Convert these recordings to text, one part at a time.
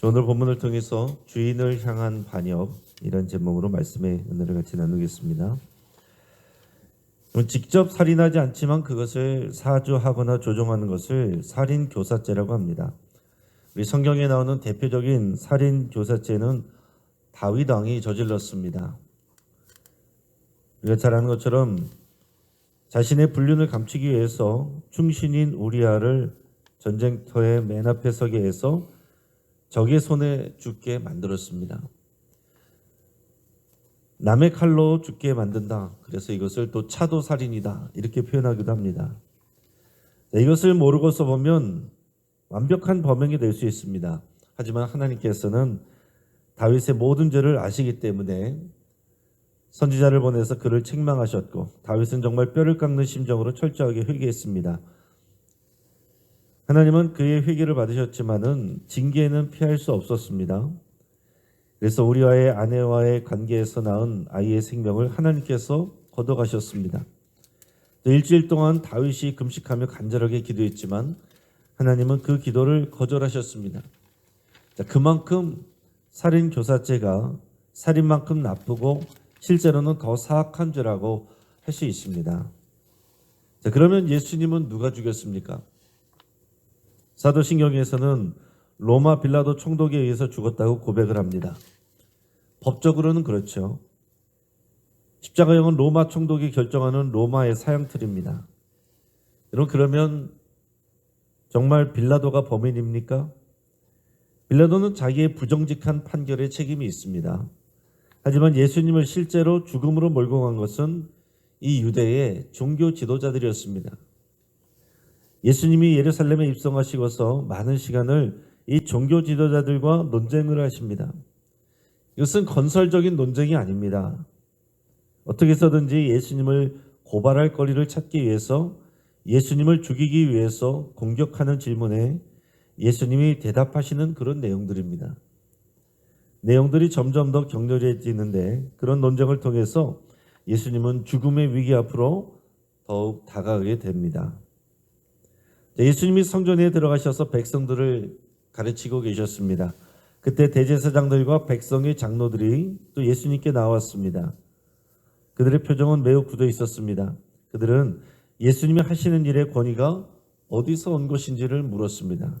자, 오늘 본문을 통해서 주인을 향한 반역 이런 제목으로 말씀의 은혜를 같이 나누겠습니다. 직접 살인하지 않지만 그것을 사주하거나 조종하는 것을 살인 교사죄라고 합니다. 우리 성경에 나오는 대표적인 살인 교사죄는 다윗 왕이 저질렀습니다. 우리가 잘 아는 것처럼 자신의 불륜을 감추기 위해서 충신인 우리아를 전쟁터의 맨 앞에 서게 해서 적의 손에 죽게 만들었습니다. 남의 칼로 죽게 만든다. 그래서 이것을 또 차도 살인이다. 이렇게 표현하기도 합니다. 자, 이것을 모르고서 보면 완벽한 범행이 될 수 있습니다. 하지만 하나님께서는 다윗의 모든 죄를 아시기 때문에 선지자를 보내서 그를 책망하셨고 다윗은 정말 뼈를 깎는 심정으로 철저하게 회개했습니다. 하나님은 그의 회개를 받으셨지만은 징계는 피할 수 없었습니다. 그래서 우리와의 아내와의 관계에서 낳은 아이의 생명을 하나님께서 걷어가셨습니다. 일주일 동안 다윗이 금식하며 간절하게 기도했지만 하나님은 그 기도를 거절하셨습니다. 자, 그만큼 살인 교사죄가 살인만큼 나쁘고 실제로는 더 사악한 죄라고 할 수 있습니다. 자, 그러면 예수님은 누가 죽였습니까? 사도신경에서는 로마 빌라도 총독에 의해서 죽었다고 고백을 합니다. 법적으로는 그렇죠. 십자가형은 로마 총독이 결정하는 로마의 사형틀입니다. 여러분 그러면 정말 빌라도가 범인입니까? 빌라도는 자기의 부정직한 판결에 책임이 있습니다. 하지만 예수님을 실제로 죽음으로 몰고 간 것은 이 유대의 종교 지도자들이었습니다. 예수님이 예루살렘에 입성하시고서 많은 시간을 이 종교 지도자들과 논쟁을 하십니다. 이것은 건설적인 논쟁이 아닙니다. 어떻게 해서든지 예수님을 고발할 거리를 찾기 위해서 예수님을 죽이기 위해서 공격하는 질문에 예수님이 대답하시는 그런 내용들입니다. 내용들이 점점 더 격렬해지는데 그런 논쟁을 통해서 예수님은 죽음의 위기 앞으로 더욱 다가가게 됩니다. 예수님이 성전에 들어가셔서 백성들을 가르치고 계셨습니다. 그때 대제사장들과 백성의 장로들이 또 예수님께 나왔습니다. 그들의 표정은 매우 굳어 있었습니다. 그들은 예수님이 하시는 일의 권위가 어디서 온 것인지를 물었습니다.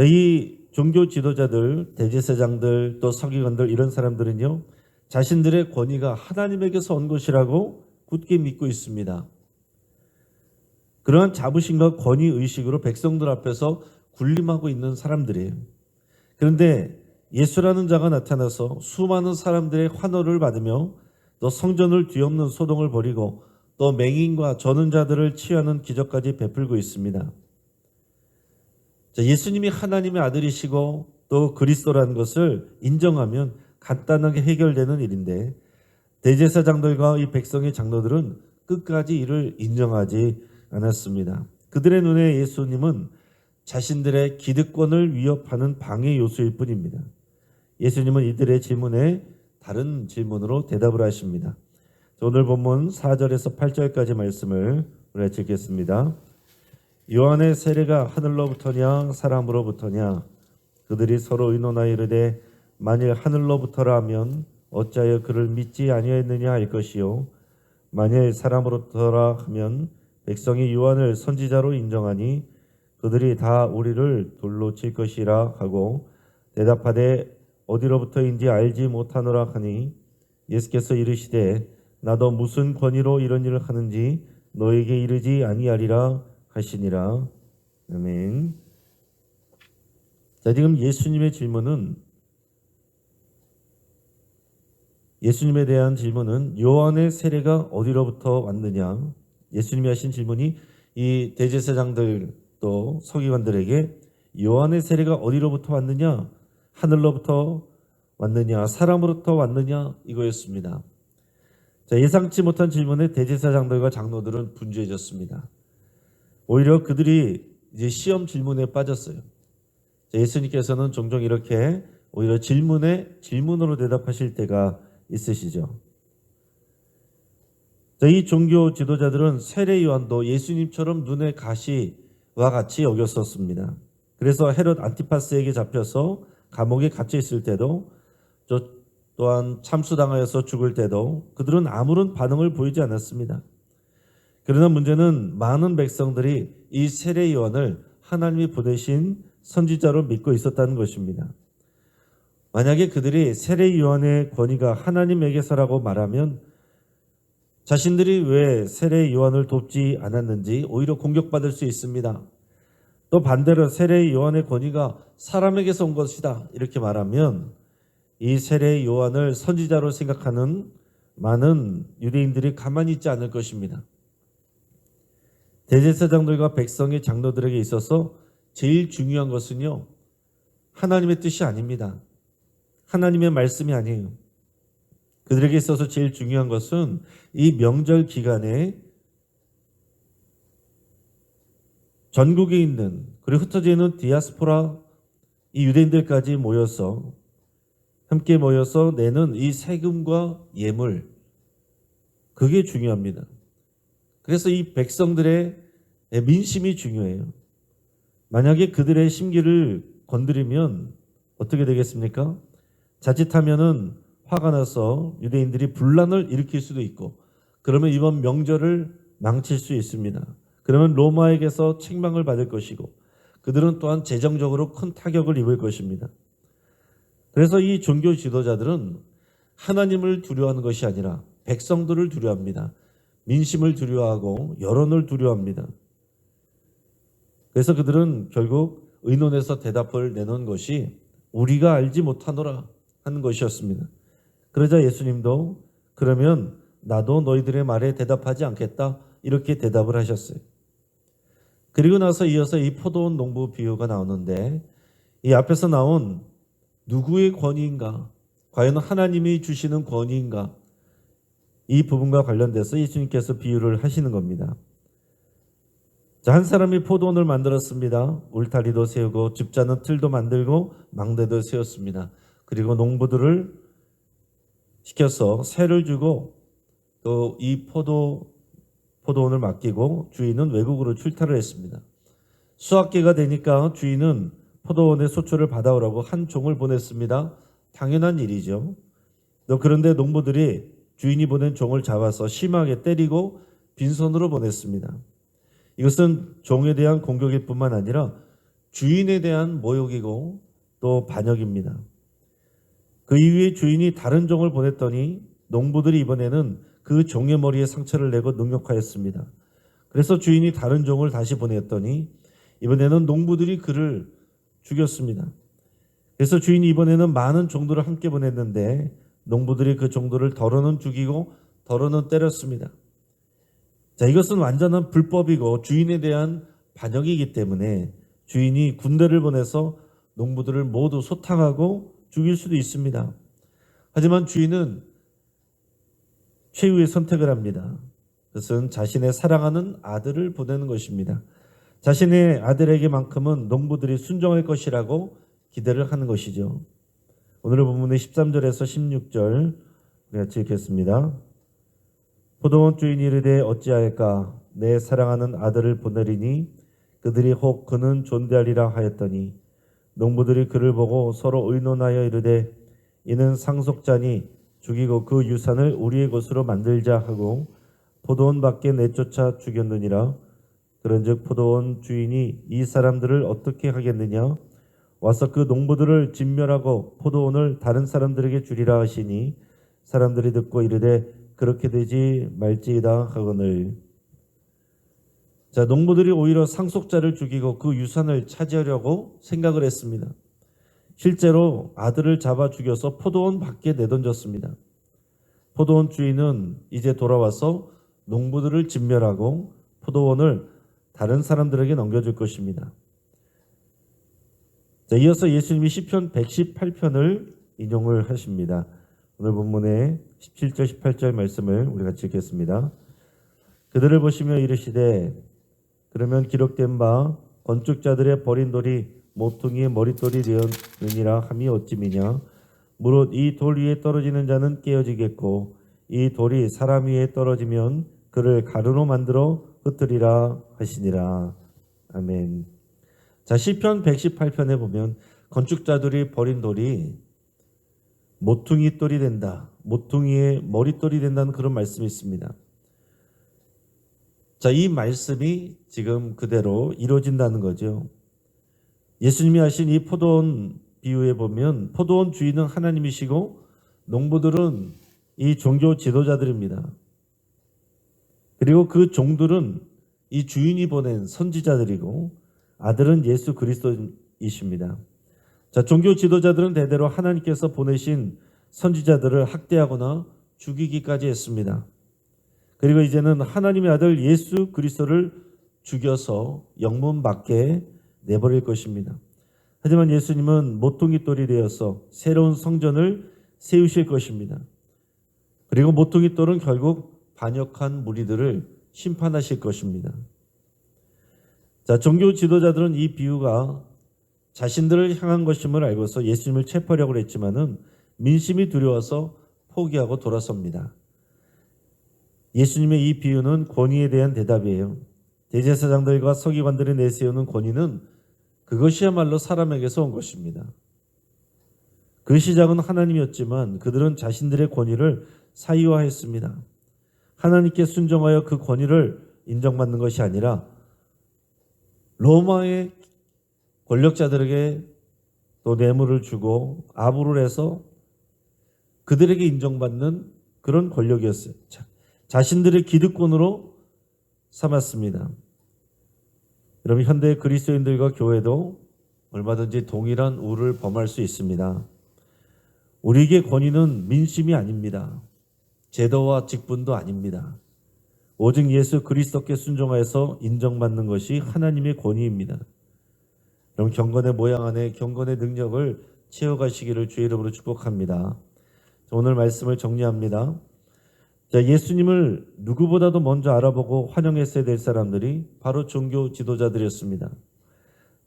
이 종교 지도자들, 대제사장들, 또 서기관들 이런 사람들은요. 자신들의 권위가 하나님에게서 온 것이라고 굳게 믿고 있습니다. 그러한 자부심과 권위 의식으로 백성들 앞에서 군림하고 있는 사람들이에요. 그런데 예수라는 자가 나타나서 수많은 사람들의 환호를 받으며 또 성전을 뒤엎는 소동을 벌이고 또 맹인과 저는 자들을 치유하는 기적까지 베풀고 있습니다. 자, 예수님이 하나님의 아들이시고 또 그리스도라는 것을 인정하면 간단하게 해결되는 일인데 대제사장들과 이 백성의 장로들은 끝까지 이를 인정하지 않았습니다. 그들의 눈에 예수님은 자신들의 기득권을 위협하는 방해 요소일 뿐입니다. 예수님은 이들의 질문에 다른 질문으로 대답을 하십니다. 오늘 본문 4절에서 8절까지 말씀을 우리가 읽겠습니다. 요한의 세례가 하늘로부터냐 사람으로부터냐 그들이 서로 의논하여 이르되 만일 하늘로부터라 하면 어찌하여 그를 믿지 아니하였느냐 할 것이요 만일 사람으로부터라 하면 백성이 요한을 선지자로 인정하니 그들이 다 우리를 돌로 칠 것이라 하고 대답하되 어디로부터인지 알지 못하노라 하니 예수께서 이르시되 나도 무슨 권위로 이런 일을 하는지 너에게 이르지 아니하리라 하시니라 아멘. 자 지금 예수님의 질문은 예수님에 대한 질문은 요한의 세례가 어디로부터 왔느냐 예수님이 하신 질문이 이 대제사장들 또 서기관들에게 요한의 세례가 어디로부터 왔느냐 하늘로부터 왔느냐 사람으로부터 왔느냐 이거였습니다. 자, 예상치 못한 질문에 대제사장들과 장로들은 분주해졌습니다. 오히려 그들이 이제 시험 질문에 빠졌어요. 자, 예수님께서는 종종 이렇게 오히려 질문에 질문으로 대답하실 때가 있으시죠. 자, 이 종교 지도자들은 세례 요한도 예수님처럼 눈에 가시와 같이 여겼었습니다. 그래서 헤롯 안티파스에게 잡혀서 감옥에 갇혀 있을 때도 저 또한 참수당하여서 죽을 때도 그들은 아무런 반응을 보이지 않았습니다. 그러나 문제는 많은 백성들이 이 세례 요한을 하나님이 보내신 선지자로 믿고 있었다는 것입니다. 만약에 그들이 세례 요한의 권위가 하나님에게서라고 말하면 자신들이 왜 세례 요한을 돕지 않았는지 오히려 공격받을 수 있습니다. 또 반대로 세례 요한의 권위가 사람에게서 온 것이다 이렇게 말하면 이 세례 요한을 선지자로 생각하는 많은 유대인들이 가만히 있지 않을 것입니다. 대제사장들과 백성의 장로들에게 있어서 제일 중요한 것은요 하나님의 뜻이 아닙니다. 하나님의 말씀이 아니에요. 그들에게 있어서 제일 중요한 것은 이 명절 기간에 전국에 있는 그리고 흩어져 있는 디아스포라 이 유대인들까지 모여서 함께 모여서 내는 이 세금과 예물 그게 중요합니다. 그래서 이 백성들의 민심이 중요해요. 만약에 그들의 심기를 건드리면 어떻게 되겠습니까? 자칫하면은 화가 나서 유대인들이 분란을 일으킬 수도 있고 그러면 이번 명절을 망칠 수 있습니다. 그러면 로마에게서 책망을 받을 것이고 그들은 또한 재정적으로 큰 타격을 입을 것입니다. 그래서 이 종교 지도자들은 하나님을 두려워하는 것이 아니라 백성들을 두려워합니다. 민심을 두려워하고 여론을 두려워합니다. 그래서 그들은 결국 의논해서 대답을 내놓은 것이 우리가 알지 못하노라 하는 것이었습니다. 그러자 예수님도 그러면 나도 너희들의 말에 대답하지 않겠다 이렇게 대답을 하셨어요. 그리고 나서 이어서 이 포도원 농부 비유가 나오는데 이 앞에서 나온 누구의 권위인가? 과연 하나님이 주시는 권위인가? 이 부분과 관련돼서 예수님께서 비유를 하시는 겁니다. 자, 한 사람이 포도원을 만들었습니다. 울타리도 세우고 집자는 틀도 만들고 망대도 세웠습니다. 그리고 농부들을 시켜서 세를 주고 또 이 포도 포도원을 맡기고 주인은 외국으로 출타를 했습니다. 수학기가 되니까 주인은 포도원의 소초를 받아오라고 한 종을 보냈습니다. 당연한 일이죠. 또 그런데 농부들이 주인이 보낸 종을 잡아서 심하게 때리고 빈손으로 보냈습니다. 이것은 종에 대한 공격일 뿐만 아니라 주인에 대한 모욕이고 또 반역입니다. 그 이후에 주인이 다른 종을 보냈더니 농부들이 이번에는 그 종의 머리에 상처를 내고 능욕하였습니다. 그래서 주인이 다른 종을 다시 보냈더니 이번에는 농부들이 그를 죽였습니다. 그래서 주인이 이번에는 많은 종들을 함께 보냈는데 농부들이 그 종들을 덜어는 죽이고 덜어는 때렸습니다. 자, 이것은 완전한 불법이고 주인에 대한 반역이기 때문에 주인이 군대를 보내서 농부들을 모두 소탕하고 죽일 수도 있습니다. 하지만 주인은 최후의 선택을 합니다. 그것은 자신의 사랑하는 아들을 보내는 것입니다. 자신의 아들에게만큼은 농부들이 순종할 것이라고 기대를 하는 것이죠. 오늘 본문의 13절에서 16절 우리 같이 읽겠습니다. 포도원 주인이 이르되 어찌하였까 내 사랑하는 아들을 보내리니 그들이 혹 그는 존대하리라 하였더니 농부들이 그를 보고 서로 의논하여 이르되 이는 상속자니 죽이고 그 유산을 우리의 것으로 만들자 하고 포도원 밖에 내쫓아 죽였느니라. 그런즉 포도원 주인이 이 사람들을 어떻게 하겠느냐? 와서 그 농부들을 진멸하고 포도원을 다른 사람들에게 주리라 하시니 사람들이 듣고 이르되 그렇게 되지 말지이다 하거늘 자 농부들이 오히려 상속자를 죽이고 그 유산을 차지하려고 생각을 했습니다. 실제로 아들을 잡아 죽여서 포도원 밖에 내던졌습니다. 포도원 주인은 이제 돌아와서 농부들을 진멸하고 포도원을 다른 사람들에게 넘겨줄 것입니다. 자, 이어서 예수님이 시편 118편을 인용을 하십니다. 오늘 본문의 17절 18절 말씀을 우리 같이 읽겠습니다. 그들을 보시며 이르시되 그러면 기록된 바 건축자들의 버린 돌이 모퉁이의 머릿돌이 되었느니라 함이 어찌미냐 무릇 이 돌 위에 떨어지는 자는 깨어지겠고 이 돌이 사람 위에 떨어지면 그를 가루로 만들어 흩으리라 하시니라 아멘. 자, 시편 118편에 보면 건축자들이 버린 돌이 모퉁이 돌이 된다. 모퉁이의 머릿돌이 된다는 그런 말씀이 있습니다. 자, 이 말씀이 지금 그대로 이루어진다는 거죠. 예수님이 하신 이 포도원 비유에 보면 포도원 주인은 하나님이시고 농부들은 이 종교 지도자들입니다. 그리고 그 종들은 이 주인이 보낸 선지자들이고 아들은 예수 그리스도이십니다. 자, 종교 지도자들은 대대로 하나님께서 보내신 선지자들을 학대하거나 죽이기까지 했습니다. 그리고 이제는 하나님의 아들 예수 그리스도를 죽여서 영문 밖에 내버릴 것입니다. 하지만 예수님은 모퉁이 돌이 되어서 새로운 성전을 세우실 것입니다. 그리고 모퉁이 돌은 결국 반역한 무리들을 심판하실 것입니다. 자, 종교 지도자들은 이 비유가 자신들을 향한 것임을 알고서 예수님을 체포하려고 했지만은 민심이 두려워서 포기하고 돌아섭니다. 예수님의 이 비유는 권위에 대한 대답이에요. 대제사장들과 서기관들이 내세우는 권위는 그것이야말로 사람에게서 온 것입니다. 그 시작은 하나님이었지만 그들은 자신들의 권위를 사유화했습니다. 하나님께 순종하여 그 권위를 인정받는 것이 아니라 로마의 권력자들에게 또 뇌물을 주고 아부를 해서 그들에게 인정받는 그런 권력이었어요. 자, 자신들의 기득권으로 삼았습니다. 여러분 현대 그리스도인들과 교회도 얼마든지 동일한 우를 범할 수 있습니다. 우리에게 권위는 민심이 아닙니다. 제도와 직분도 아닙니다. 오직 예수 그리스도께 순종하여서 인정받는 것이 하나님의 권위입니다. 여러분 경건의 모양 안에 경건의 능력을 채워가시기를 주의 이름으로 축복합니다. 오늘 말씀을 정리합니다. 자, 예수님을 누구보다도 먼저 알아보고 환영했어야 될 사람들이 바로 종교 지도자들이었습니다.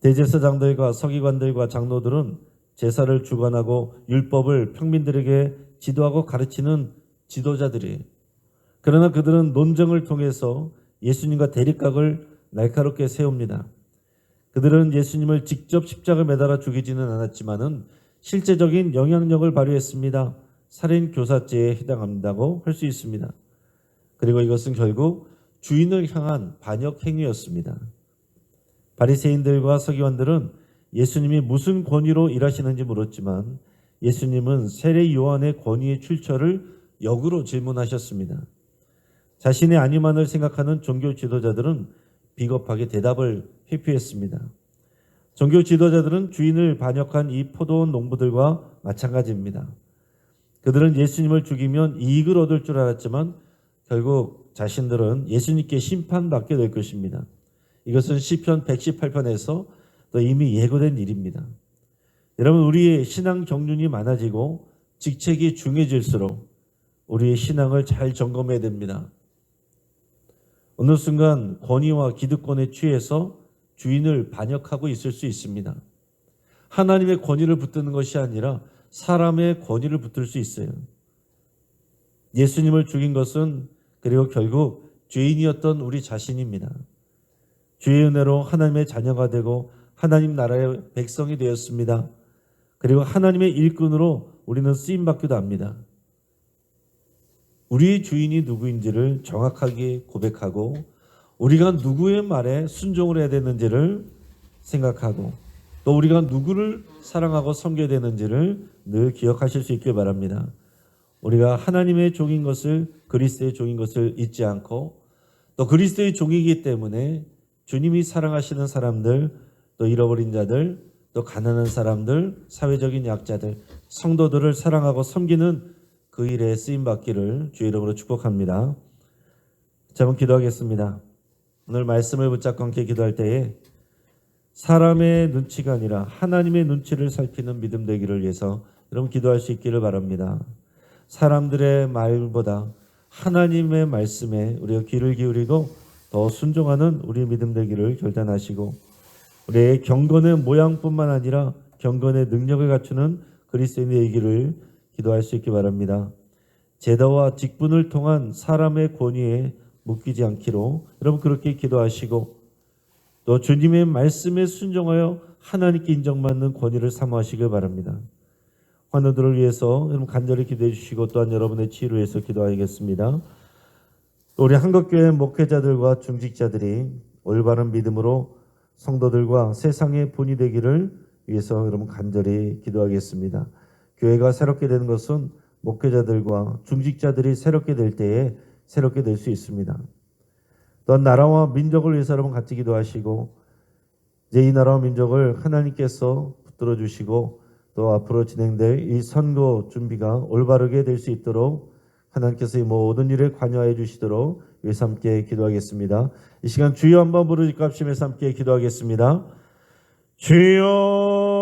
대제사장들과 서기관들과 장로들은 제사를 주관하고 율법을 평민들에게 지도하고 가르치는 지도자들이에요. 그러나 그들은 논쟁을 통해서 예수님과 대립각을 날카롭게 세웁니다. 그들은 예수님을 직접 십자가 매달아 죽이지는 않았지만은 실제적인 영향력을 발휘했습니다. 살인 교사죄에 해당한다고 할 수 있습니다. 그리고 이것은 결국 주인을 향한 반역 행위였습니다. 바리새인들과 서기관들은 예수님이 무슨 권위로 일하시는지 물었지만 예수님은 세례 요한의 권위의 출처를 역으로 질문하셨습니다. 자신의 안위만을 생각하는 종교 지도자들은 비겁하게 대답을 회피했습니다. 종교 지도자들은 주인을 반역한 이 포도원 농부들과 마찬가지입니다. 그들은 예수님을 죽이면 이익을 얻을 줄 알았지만 결국 자신들은 예수님께 심판받게 될 것입니다. 이것은 시편 118편에서 또 이미 예고된 일입니다. 여러분 우리의 신앙 경륜이 많아지고 직책이 중해질수록 우리의 신앙을 잘 점검해야 됩니다. 어느 순간 권위와 기득권에 취해서 주인을 반역하고 있을 수 있습니다. 하나님의 권위를 붙드는 것이 아니라 사람의 권위를 붙들 수 있어요. 예수님을 죽인 것은 그리고 결국 죄인이었던 우리 자신입니다. 주의 은혜로 하나님의 자녀가 되고 하나님 나라의 백성이 되었습니다. 그리고 하나님의 일꾼으로 우리는 쓰임 받기도 합니다. 우리의 주인이 누구인지를 정확하게 고백하고 우리가 누구의 말에 순종을 해야 되는지를 생각하고 또 우리가 누구를 사랑하고 섬겨야 되는지를 늘 기억하실 수 있길 바랍니다. 우리가 하나님의 종인 것을 그리스도의 종인 것을 잊지 않고 또 그리스도의 종이기 때문에 주님이 사랑하시는 사람들 또 잃어버린 자들 또 가난한 사람들 사회적인 약자들 성도들을 사랑하고 섬기는 그 일에 쓰임 받기를 주의 이름으로 축복합니다. 자, 한번 기도하겠습니다. 오늘 말씀을 붙잡고 함께 기도할 때에 사람의 눈치가 아니라 하나님의 눈치를 살피는 믿음 되기를 위해서 여러분 기도할 수 있기를 바랍니다. 사람들의 말보다 하나님의 말씀에 우리가 귀를 기울이고 더 순종하는 우리 믿음 되기를 결단하시고 우리의 경건의 모양뿐만 아니라 경건의 능력을 갖추는 그리스도인의 얘기를 기도할 수 있기 바랍니다. 제도와 직분을 통한 사람의 권위에 묶이지 않기로 여러분 그렇게 기도하시고 또또 주님의 말씀에 순종하여 하나님께 인정받는 권위를 사모하시길 바랍니다. 환우들을 위해서 여러분 간절히 기도해 주시고 또한 여러분의 치유를 위해서 기도하겠습니다. 우리 한국교회 목회자들과 중직자들이 올바른 믿음으로 성도들과 세상의 본이 되기를 위해서 여러분 간절히 기도하겠습니다. 교회가 새롭게 되는 것은 목회자들과 중직자들이 새롭게 될 때에 새롭게 될 수 있습니다. 또한 나라와 민족을 위해서 여러분 같이 기도하시고 이제 이 나라와 민족을 하나님께서 붙들어 주시고 또 앞으로 진행될 이 선거 준비가 올바르게 될 수 있도록 하나님께서 이 모든 일에 관여하여 주시도록 위해서 함께 기도하겠습니다. 이 시간 주여 한번 부르짖고 합심해서 함께 기도하겠습니다. 주여